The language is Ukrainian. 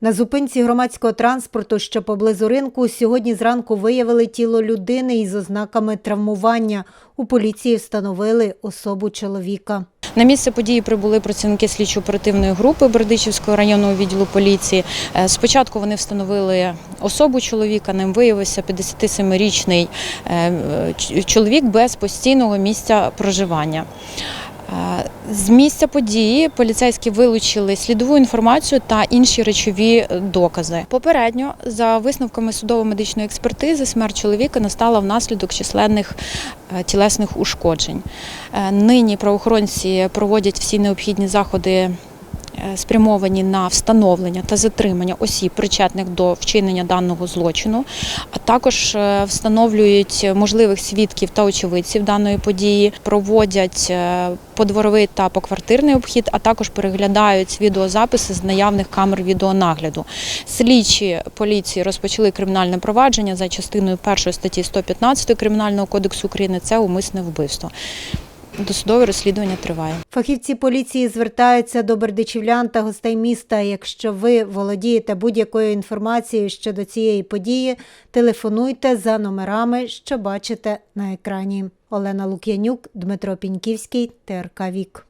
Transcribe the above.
На зупинці громадського транспорту, що поблизу ринку, сьогодні зранку виявили тіло людини із ознаками травмування. У поліції встановили особу чоловіка. На місце події прибули працівники слідчо-оперативної групи Бердичівського районного відділу поліції. Е, Спочатку вони встановили особу чоловіка. Ним виявився 57-річний е, чоловік без постійного місця проживання. З місця події поліцейські вилучили слідову інформацію та інші речові докази. Попередньо, за висновками судово-медичної експертизи, смерть чоловіка настала внаслідок численних е, тілесних ушкоджень. Е, Нині правоохоронці проводять всі необхідні заходи. Е, Спрямовані на встановлення та затримання осіб, причетних до вчинення даного злочину, а також е, встановлюють можливих свідків та очевидців даної події, проводять е, подворовий та поквартирний обхід, а також переглядають відеозаписи з наявних камер відеонагляду. Слідчі поліції розпочали кримінальне провадження за частиною 1 статті 115 Кримінального кодексу України. Це умисне вбивство. Досудове розслідування триває. Фахівці поліції звертаються до бердичівлян та гостей міста. Якщо ви володієте будь-якою інформацією щодо цієї події, телефонуйте за номерами, що бачите на екрані. Олена Лук'янюк, Дмитро Піньківський, ТРК Вік.